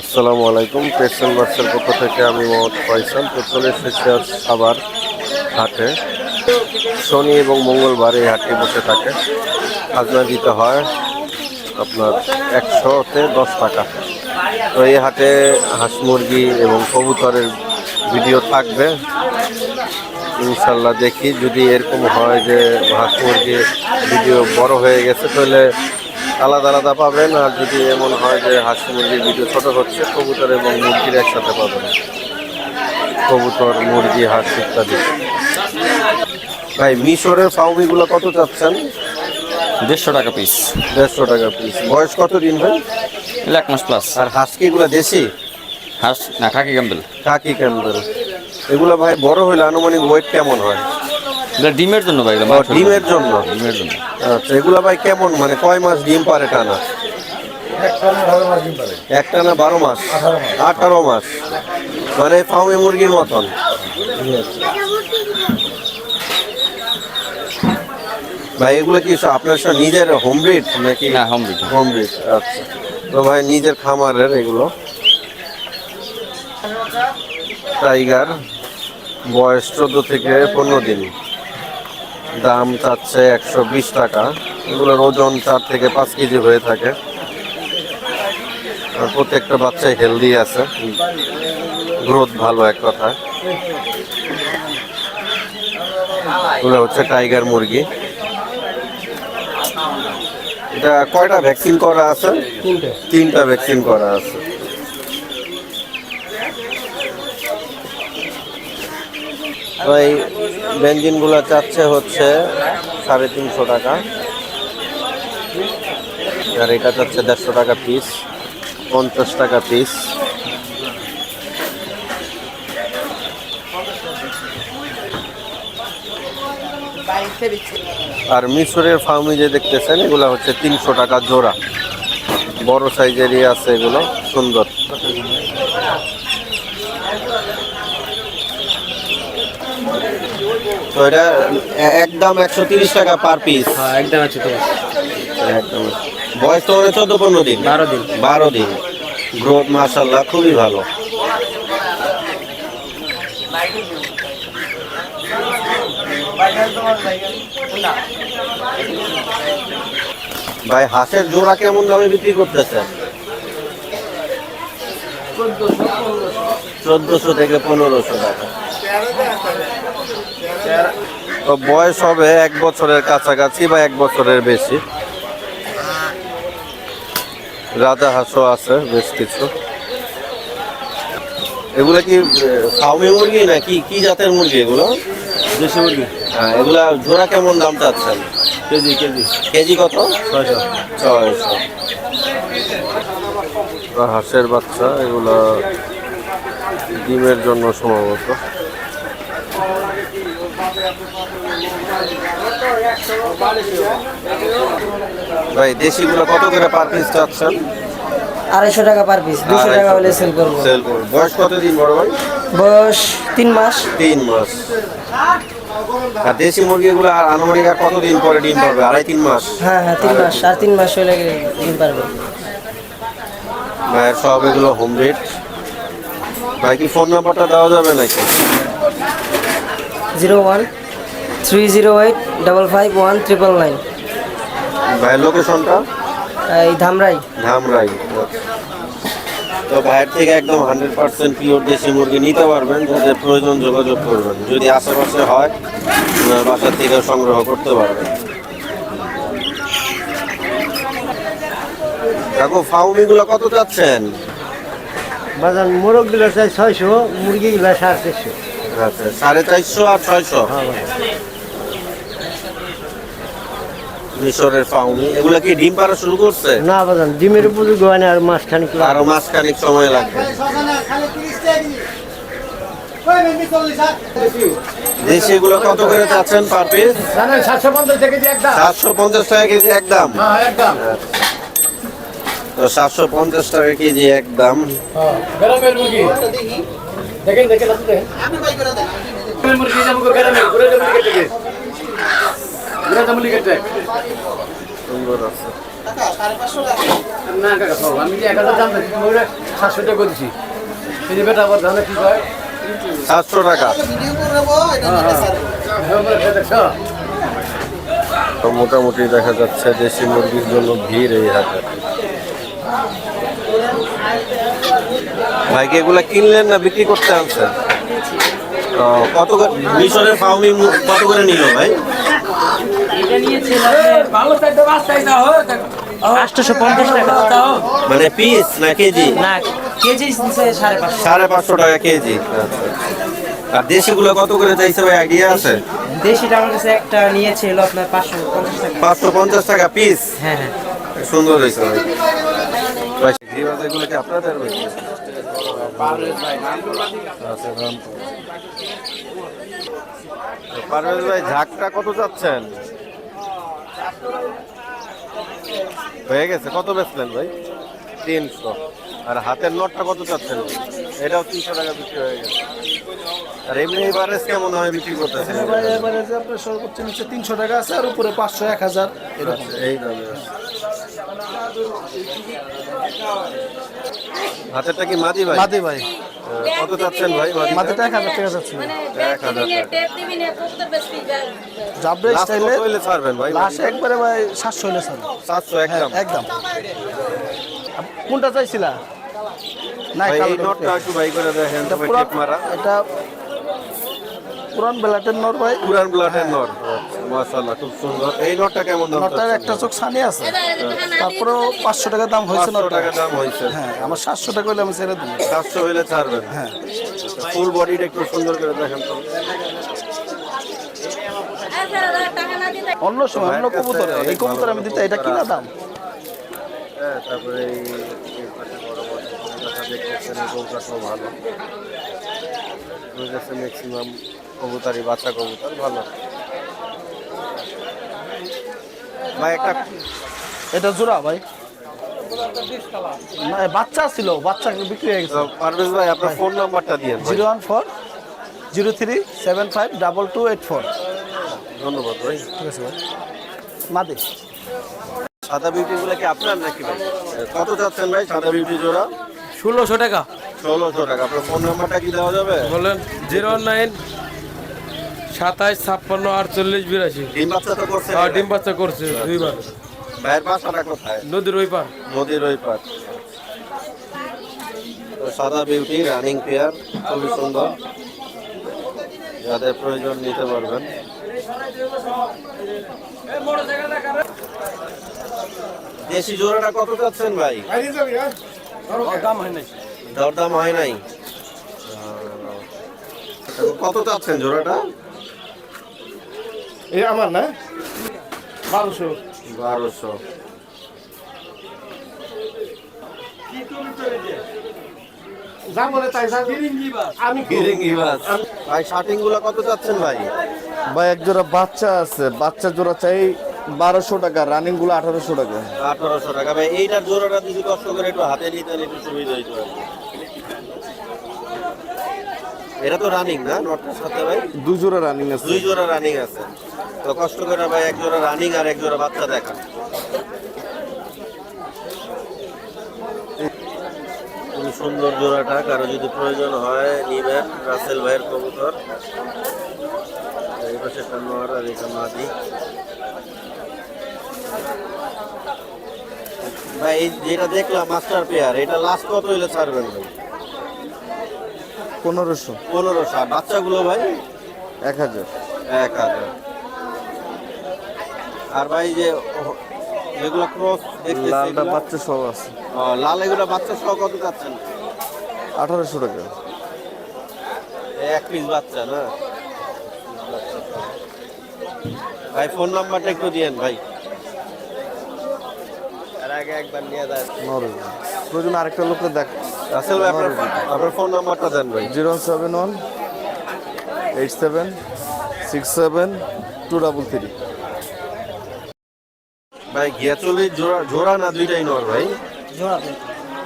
আসসালামু আলাইকুম। পেট্রোল বাসের পক্ষ থেকে আমি মোহাম্মদ ফয়সাল। তো এসেছি আজ সাবার হাটে। শনি এবং মঙ্গলবার এই হাটে বসে থাকে। খাজনা দিতে হয় আপনার একশোতে দশ টাকা। তো এই হাটে হাঁস মুরগি এবং কবুতরের ভিডিও থাকবে। ইনশাল্লাহ দেখি। যদি এরকম হয় যে হাঁস মুরগির ভিডিও বড় হয়ে গেছে, তাহলে আলাদা আলাদা পাবেন। আর যদি এমন হয় যে হাঁস মুরগির ভিডিও ছোট হচ্ছে কবুতর এবং মুরগির একসাথে পাবেন। কবুতর মুরগি হাঁস ইত্যাদি। ভাই মিশরের ফাউমিগুলো কত চাচ্ছেন? দেড়শো টাকা পিস দেড়শো টাকা পিস বয়স কত দিন ভাই? এক মাস প্লাস আর হাস্কিগুলো দেশি? হাঁস না খাকি ক্যাম্বেল কাকি ক্যাম্বেল এগুলো ভাই বড় হলে আনুমানিক ওয়েট কেমন হয়? ডিমের জন্য ভাই ডিমের জন্য। ডিমের জন্য। আচ্ছা এগুলো ভাই কেমন মানে কয় মাস ডিম পারে টানা? একটা না বারো মাস? আঠারো মাস। মানে ফার্মে মুরগির মতন। ভাই এগুলো কি সব আপনার সব নিজের হোম ব্রিড নাকি? না হোম ব্রিড হোম ব্রিড আচ্ছা। তো ভাই নিজের খামারের এগুলো। টাইগার বয়স চোদ্দ থেকে পনেরো দিন। দাম চাচ্ছে একশো বিশ টাকা। এগুলোর ওজন চার থেকে পাঁচ কেজি হয়ে থাকে। আর প্রত্যেকটা বাচ্চাই হেলদি আছে। গ্রোথ ভালো এক কথা এগুলো হচ্ছে টাইগার মুরগি। এটা কয়টা ভ্যাকসিন করা আছে? তিনটা। ভ্যাকসিন করা আছে। এই বেঞ্জিনগুলো চাচ্ছে হচ্ছে সাড়ে তিনশো টাকা। আর এটা চাচ্ছে দেড়শো টাকা পিস পঞ্চাশ টাকা পিস আর মিশরের ফার্মি যে দেখতেছেন, এগুলো হচ্ছে তিনশো টাকা জোড়া। বড় সাইজেরই আছে এগুলো, সুন্দর। তো এটা একদম একশো তিরিশ টাকা পার পিস হ্যাঁ একদম আছে তো একদম। বয়স তো চোদ্দ পনেরো দিন? বারো দিন। বারো দিন। গ্রোথ মাসাল্লাহ খুবই ভালো। ভাই হাঁসের জোড়া কেমন দামে বিক্রি করতেছেন? চোদ্দশো থেকে পনেরোশো টাকা। তো বয়স হবে এক বছরের কাছাকাছি বা এক বছরের বেশি। রাজা হাঁসও আছে বেশ কিছু। এগুলো কি ফাউমি মুরগি না কি কি জাতের মুরগি এগুলো? দেশি মুরগি। হ্যাঁ এগুলা জোড়া কেমন দাম চাচ্ছেন? KG KG. কেজি কত? ছয়শো। ছয়শো। হাঁসের বাচ্চা এগুলা ডিমের জন্য সম্ভবত। ভাই দেশিগুলো কত করে পার পিস চাচ্ছেন? আড়াইশো টাকা পার পিস দুশো টাকা হলে সেল করব। সেল করুন বয়স কতদিন বড় ভাই? বয়স তিন মাস। তিন মাস। আর দেশি মুরগিগুলো আর আনুমানিক আর কতদিন পরে ডিম পারবে? আড়াই তিন মাস? হ্যাঁ হ্যাঁ তিন মাস। আর তিন মাস হলে দিন পারবে। ভাইয়ের সব এগুলো হোম রেট ভাই কি ফোন নাম্বারটা দেওয়া যাবে নাকি? Zero one three zero eight double five one triple nine ভাইয়ের লোকেশনটা এই ধামরাই। ধামরাই তো ভাইয়ের থেকে একদম হান্ড্রেড পার্সেন্ট পিওর দেশি মুরগি নিতে পারবেন যাদের প্রয়োজন যোগাযোগ করবেন। যদি আশেপাশে হয় বাসার থেকে সংগ্রহ করতে পারবেন। কাকু ফাউমিগুলো কত চাচ্ছেন? বাজার মোরগগুলো চাই ছয়শো মুরগি গুলো সাড়ে চারশো। আচ্ছা সাড়ে চারশো আর ছয়শো? মিশরের ফাউমি এগুলো কি ডিম পাড়া শুরু করছে? না বাজার ডিমের উপযোগ হয় না আর মাছ খানিক আরও মাসখানিক সময় লাগবে। দেশি এগুলো কত করে চাচ্ছেন পার পিস সাতশো পঞ্চাশ সাতশো টাকা কেজি একদম? একদম। তো সাতশো পঞ্চাশ টাকা কেজি একদম। দেখেন দেখেন কেটে সুন্দর আছে। না কাকা সব। আমি এক হাজার দাম দিচ্ছি তুমি ওটা সাতশো টাকা দিচ্ছি এই যে বেটা আবার ধানে কি হয় সাতশো টাকা। হ্যাঁ দেখছ? তো মোটামুটি দেখা যাচ্ছে দেশি মুরগির জন্য ভিড় এই হাটে। ভাইকে এগুলা কিনলেন না বিক্রি করতে আনছেন? কত করে মিশরের ফাউমি কত করে নিল ভাই? আটশোশো পঞ্চাশ টাকা। মানে পিস না কেজি? না কেজি সাড়ে পাঁচশো। টাকা কেজি। আর কত করে চাইছে ভাই? আইডিয়া আছে? দেশিটা আমার কাছে একটা নিয়েছে হলো আপনার পাঁচশো পঞ্চাশ টাকা। পাঁচশো পঞ্চাশ টাকা পিস হ্যাঁ হ্যাঁ। সুন্দর হয়েছে ভাই। এগুলো কি আপনাদের পারভেজ ঝাঁকটা কত যাচ্ছেন হয়ে গেছে। কত বেচলেন ভাই? তিনশো। আর হাতের নটটা কত চাচ্ছেন? এটাও তিনশো টাকা বিক্রি হয়ে গেছে। আর এমনি এভারেজ কেমন হয় বিক্রি করতেছেন? এবারে এবারে যে আপনার সর্বোচ্চ নিচে তিনশো টাকা আছে আর উপরে পাঁচশো এক হাজার এরকম। আচ্ছা, এই দামে হাতেরটা কি মাদি ভাই? মাদি ভাই। কত চাচ্ছেন ভাই? মাদিটা এক হাজার টাকা যাচ্ছে। মানে এক হাজার Last স্টাইলে হইলে ছাড়বেন ভাই? লাস্ট একবারে ভাই সাতশো হলে স্যার সাতশো একদম। একদম। আপ- কোনটা চাইছিলা? না এই কালোটা। একটু ভাই করে দেখেন এটা পুরান বেলাটের নর ভাই। পুরান ব্লাডের নোট মাশাআল্লাহ খুব সুন্দর। এই নোটটা কেমন দাম একটা চোখ সানি আছে। তারপরেও পাঁচশো টাকা দাম হয়েছে টাকা দাম হয়েছে। হ্যাঁ আমার সাতশো টাকা হলে আমি ছেড়ে দিই ছাড়বেন। হ্যাঁ। ফুল বডিটা একটু সুন্দর করে দেখেন তো। অন্য সময় অন্য কবুতর এই কবুতর আমি দিতে এটা কিনা দাম? হ্যাঁ তারপরে এই বড় বড় দেখতেছেন ভালো। ম্যাক্সিমাম কবুতরই বাচ্চা কবুতর ভালো। ভাই একটা এটা জোড়া ভাই। বাচ্চা ছিল বাচ্চা বিক্রি হয়ে গেছে। পারভেজ ভাই আপনার ফোন নাম্বারটা দিয়ে zero one four zero three seven five double two eight four. ধন্যবাদ ভাই। ঠিক আছে ভাই। মাদি। সাদা বিউটি গুলো কি আপনার নাকি ভাই? কত চাচ্ছেন ভাই সাদা বিউটি জোড়া? ষোলোশো টাকা। ষোলোশো টাকা। আপনার ফোন নাম্বারটা কি দেওয়া যাবে? বলেন জিরো নাইন সাতাইশ ছাপ্পান্ন আটচল্লিশ বিরাশি। ডিম বাচ্চা তো করছে আর ডিম বাচ্চা করছে দুইবার। ভাইয়ের বাসাটা কোথায়? নদীর ওই পার নদীর ওই পার সাদা বিউটি রানিং পেয়ার খুবই সুন্দর। যাদের প্রয়োজন নিতে পারবেন। দেশি জোড়াটা কত চাচ্ছেন ভাই? হয় দরদাম হয় নাই। কত চাচ্ছেন জোড়াটা? এই আমার না? বারোশো। বারোশো। যা বলে তাই আমি ভাই শার্টিংগুলো কত চাচ্ছেন ভাই? ভাই এক জোড়া বাচ্চা আছে। বাচ্চা জোড়া চাই বারোশো টাকা রানিংগুলো আঠারোশো টাকা। আঠারোশো টাকা। ভাই এইটার জোড়াটা যদি কষ্ট করে একটু হাতে একটু সুবিধা হইতো। এটা তো রানিং না নটার সাথে ভাই? দুই জোড়া রানিং আছে। দুই জোড়া রানিং আছে। তো কষ্ট করে ভাই এক জোড়া রানিং আর এক জোড়া বাচ্চা দেখা। খুবই সুন্দর জোড়াটা কারও যদি প্রয়োজন হয় নিবেন। রাসেল ভাইয়ের কবুতর। এই পাশে একটা নর আর এটা মাদি। ভাই যেটা দেখলাম মাস্টার পেয়ার এটা লাস্ট কত হইলে ছাড়বেন ভাই? পনেরোশো। পনেরো ষাট বাচ্চাগুলো ভাই? এক হাজার। এক হাজার। আর ভাই যে যেগুলো ক্রস লালটা বাচ্চা সব আছে। লাল এগুলো বাচ্চা সহ কত যাচ্ছেন? আঠারোশো টাকা। এক পিস বাচ্চা না? ভাই ফোন নাম্বারটা একটু দিয়েন ভাই। এর আগে একবার নিয়ে নরওয়ে প্রয়োজন আরেকটা লোককে দেখ রাসেল ভাই আপনার আপনার ফোন নাম্বারটা দেন ভাই। Zero seven one eight seven six seven two double three. ভাই গিয়াচল্লিশ জোড়া জোড়া না দুইটাই নর ভাই?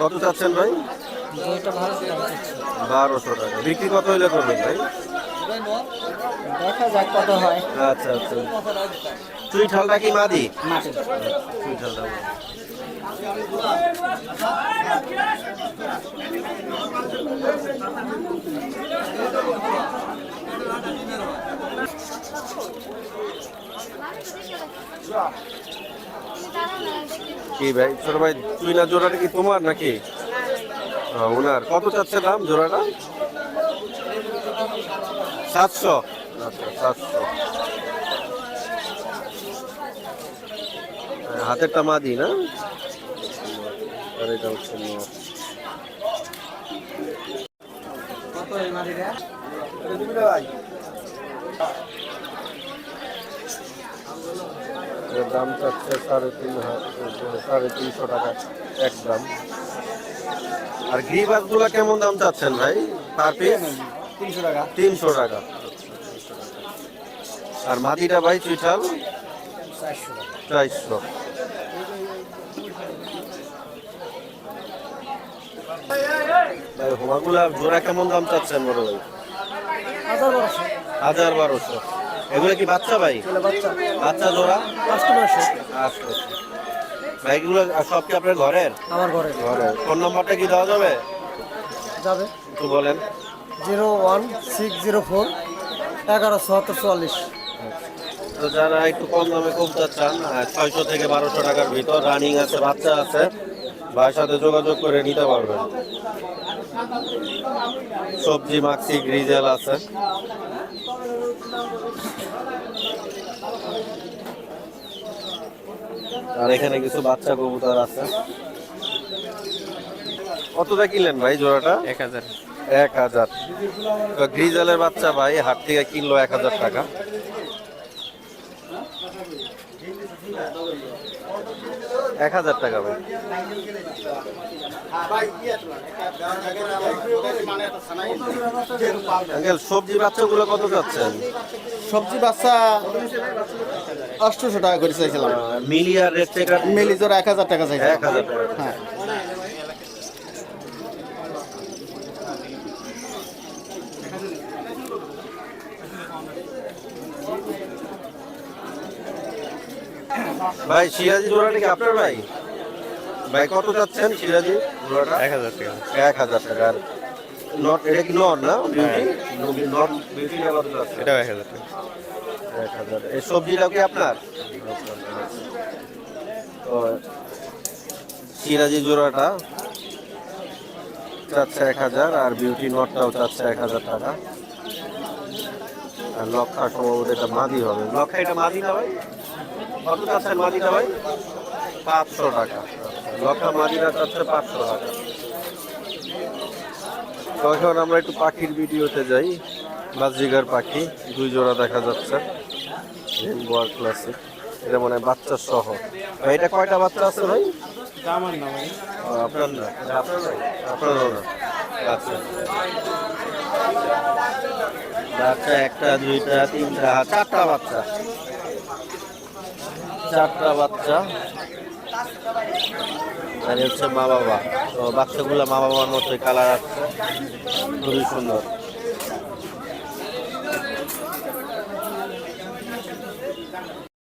কত চাচ্ছেন ভাই। বারোশো টাকা। বিক্রি কত হইলে করবেন ভাই? দেখা যাক কত হয়। আচ্ছা আচ্ছা। চুই ঠালটা কি মাদি? মাটি। চুই ঠালটা কি ভাই, ছোট ভাই, তুই না জোড়াটা কি তোমার নাকি? ওনার কত চাচ্ছে দাম জোড়াটা? সাতশো। আচ্ছা সাতশো। হাতেরটা মাদি না? আর এটা হচ্ছে দাম চাচ্ছে সাড়ে তিন সাড়ে তিনশো টাকা এক দাম আর গ্রিবাসগুলা কেমন দাম চাচ্ছেন ভাই? পার পিস তিনশো টাকা। তিনশো টাকা। আর মাটিটা ভাই চুইঠাল চারশো টাকা চারশো ভাই হোমাগুলা জোড়া কেমন দাম চাচ্ছেন বড় ভাই? হাজার বারোশো। হাজার বারোশো। এগুলো কি বাচ্চা ভাই? বাচ্চা। জোড়া? কাস্টমারশো আচ্ছা ভাই এগুলো সব কি আপনার ঘরের? আমার ঘরে ঘরের। ফোন নাম্বারটা কি দেওয়া যাবে? যাবে। একটু বলেন। Zero one six zero four এগারো চুয়াত্তর চুয়াল্লিশ। তো যারা একটু কম দামে কমতে চান ছয়শো থেকে বারোশো টাকার ভিতর রানিং আছে বাচ্চা আছে ভাইয়ের সাথে যোগাযোগ করে নিতে পারবেন। সবজি মাক্সি গ্রিজেল আছে। আর এখানে কিছু বাচ্চা কবুতর আছে। কতটা কিনলেন ভাই জোড়াটা? এক হাজার। এক হাজার। গ্রিজেলের বাচ্চা ভাই হাট থেকে কিনলো এক হাজার টাকা। এক হাজার টাকা ভাই। আঙ্কেল সবজি বাচ্চাগুলো কত যাচ্ছেন? সবজি বাচ্চা অষ্টশো টাকা করে চাইছিলাম। মিলিয়ার রেট মিলি জোর এক হাজার টাকা চাইছিলাম। এক হাজার টাকা। হ্যাঁ। ভাই সিরাজি জোড়াটা কি আপনার ভাই? ভাই কত যাচ্ছেন সিরাজি জোড়াটা? এক হাজার টাকা। এক হাজার টাকা। আর নট এটা কি নট না? বিউটি নট কত যাচ্ছে এটাও এক হাজার টাকা। এক হাজার। এই সবজিটা কি আপনার? সিরাজি জোড়াটা চাচ্ছে এক হাজার আর বিউটি নটটাও চাচ্ছে এক হাজার টাকা। আর লক্ষা সম্ভবত এটা মাদি হবে। লক্ষা এটা মাদি না ভাই? কত চাচ্ছে মাদিটা ভাই? পাঁচশো টাকা। লক্ষা মাদিটা চাচ্ছে পাঁচশো টাকা। তো এখন আমরা একটু পাখির ভিডিওতে যাই। বাজিগার পাখি, দুই জোড়া দেখা যাচ্ছে। রেনবোয়ার ক্লাসিক এটা মানে বাচ্চা সহ। এটা কয়টা বাচ্চা আছে ভাই? আপনার না। আচ্ছা। একটা, দুইটা, তিনটা, চারটা বাচ্চা। চারটা বাচ্চা। আর হচ্ছে মা বাবা তো বাচ্চাগুলো মা বাবার মতোই কালার আছে খুবই সুন্দর।